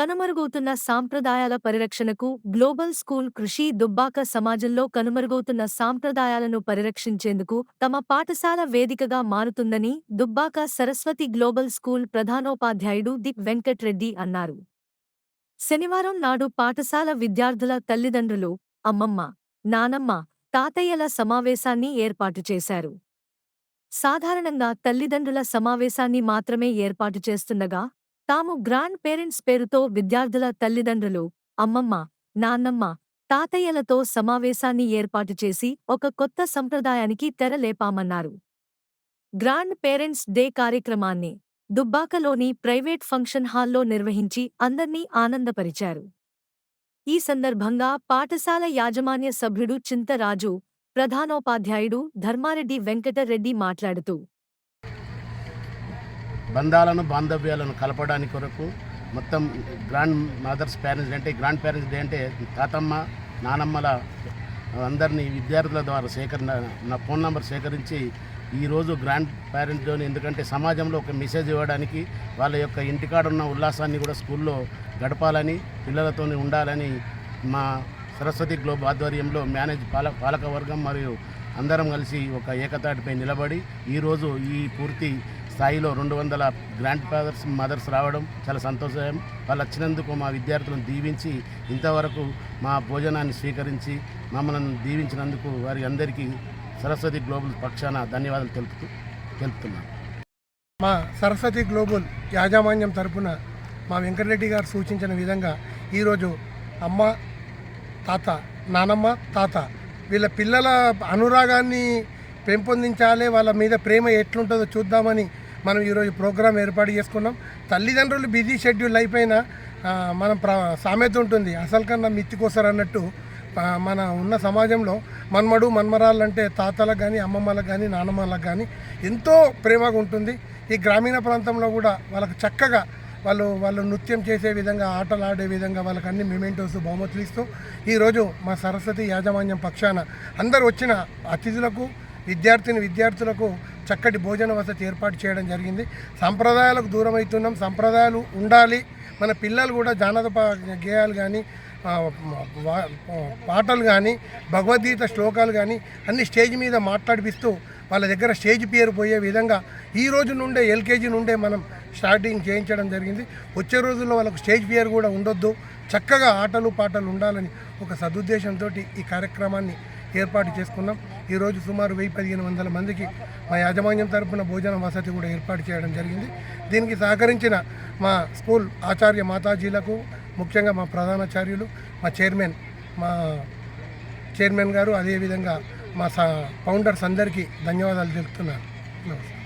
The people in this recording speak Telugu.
కనుమరుగవుతున్న సాంప్రదాయాల పరిరక్షణకు గ్లోబల్ స్కూల్ కృషి దుబ్బాక సమాజంలో కనుమరుగవుతున్న సాంప్రదాయాలను పరిరక్షించేందుకు తమ పాఠశాల వేదికగా మారుతుందని దుబ్బాక సరస్వతి గ్లోబల్ స్కూల్ ప్రధానోపాధ్యాయుడు దిక్ వెంకట్రెడ్డి అన్నారు. శనివారం నాడు పాఠశాల విద్యార్థుల తల్లిదండ్రులు అమ్మమ్మ నానమ్మ తాతయ్యల సమావేశాన్ని ఏర్పాటు చేశారు. సాధారణంగా తల్లిదండ్రుల సమావేశాన్ని మాత్రమే ఏర్పాటు చేస్తుండగా తాము గ్రాండ్ పేరెంట్స్ పేరుతో విద్యార్థుల తల్లిదండ్రులు అమ్మమ్మ నాన్నమ్మ తాతయ్యలతో సమావేశాన్ని ఏర్పాటు చేసి ఒక కొత్త సంప్రదాయానికి తెరలేపామన్నారు గ్రాండ్ పేరెంట్స్ డే కార్యక్రమాన్ని దుబ్బాకలోని ప్రైవేట్ ఫంక్షన్ హాల్లో నిర్వహించి అందర్నీ ఆనందపరిచారు. ఈ సందర్భంగా పాఠశాల యాజమాన్య సభ్యుడు చింతరాజు ప్రధానోపాధ్యాయుడు ధర్మారెడ్డి వెంకటరెడ్డి మాట్లాడుతూ బంధాలను బాంధవ్యాలను కలపడానికి కొరకు మొత్తం గ్రాండ్ మదర్స్ పేరెంట్స్ అంటే గ్రాండ్ పేరెంట్స్ డే అంటే తాతమ్మ నానమ్మల అందరినీ విద్యార్థుల ద్వారా సేకరణ నా ఫోన్ నెంబర్ సేకరించి ఈరోజు గ్రాండ్ పేరెంట్స్ డేని ఎందుకంటే సమాజంలో ఒక మెసేజ్ ఇవ్వడానికి వాళ్ళ యొక్క ఇంటికాడ ఉన్న ఉల్లాసాన్ని కూడా స్కూల్లో గడపాలని పిల్లలతో ఉండాలని మా సరస్వతి గ్లోబ్ ఆధ్వర్యంలో మేనేజ్ పాల పాలక వర్గం మరియు అందరం కలిసి ఒక ఏకతాటిపై నిలబడి ఈరోజు ఈ పూర్తి స్థాయిలో రెండు వందల గ్రాండ్ ఫాదర్స్ మదర్స్ రావడం చాలా సంతోషం. వాళ్ళు వచ్చినందుకు మా విద్యార్థులను దీవించి ఇంతవరకు మా భోజనాన్ని స్వీకరించి మమ్మల్ని దీవించినందుకు వారి అందరికీ సరస్వతి గ్లోబల్ పక్షాన ధన్యవాదాలు తెలుపుతూ తెలుపుతున్నాను. మా సరస్వతి గ్లోబల్ యాజమాన్యం తరపున మా వెంకటరెడ్డి గారు సూచించిన విధంగా ఈరోజు అమ్మ తాత నానమ్మ తాత వీళ్ళ పిల్లల అనురాగాన్ని పెంపొందించాలి వాళ్ళ మీద ప్రేమ ఎట్లుంటుందో చూద్దామని మనం ఈరోజు ప్రోగ్రాం ఏర్పాటు చేసుకున్నాం. తల్లిదండ్రులు బిజీ షెడ్యూల్ అయిపోయినా మనం ప్ర సామెత ఉంటుంది. అసలు కన్నా మిత్తికోసరు అన్నట్టు మన ఉన్న సమాజంలో మన్మడు మన్మరాళ్ళు అంటే తాతలకు కానీ అమ్మమ్మలకు కానీ నానమ్మలకు కానీ ఎంతో ప్రేమగా ఉంటుంది. ఈ గ్రామీణ ప్రాంతంలో కూడా వాళ్ళకు చక్కగా వాళ్ళు వాళ్ళు నృత్యం చేసే విధంగా ఆటలు ఆడే విధంగా వాళ్ళకి అన్ని మెమెంటోస్ బహుమతులు ఇస్తూ ఈరోజు మా సరస్వతి యాజమాన్యం పక్షాన అందరు వచ్చిన అతిథులకు విద్యార్థిని విద్యార్థులకు చక్కటి భోజన వసతి ఏర్పాటు చేయడం జరిగింది. సంప్రదాయాలకు దూరం అవుతున్నాం సంప్రదాయాలు ఉండాలి. మన పిల్లలు కూడా జానద గేయాలు కానీ వా- పాటలు కానీ భగవద్గీత శ్లోకాలు కానీ అన్ని స్టేజ్ మీద మాట్లాడిపిస్తూ వాళ్ళ దగ్గర స్టేజ్ పేరు పోయే విధంగా ఈ రోజు నుండే ఎల్కేజీ నుండే మనం స్టార్టింగ్ చేయించడం జరిగింది. వచ్చే రోజుల్లో వాళ్ళకు స్టేజ్ పేరు కూడా ఉండొద్దు. చక్కగా ఆటలు పాటలు ఉండాలని ఒక సదుద్దేశంతో ఈ కార్యక్రమాన్ని ఏర్పాటు చేసుకున్నాం. ఈరోజు సుమారు వెయ్యి పదిహేను వందల మందికి మా యాజమాన్యం తరపున భోజన వసతి కూడా ఏర్పాటు చేయడం జరిగింది. దీనికి సహకరించిన మా స్కూల్ ఆచార్య మాతాజీలకు ముఖ్యంగా మా ప్రధానాచార్యులు మా చైర్మన్ మా చైర్మన్ గారు అదేవిధంగా మా స ఫౌండర్స్ అందరికీ ధన్యవాదాలు తెలుపుతున్నాను. నమస్తే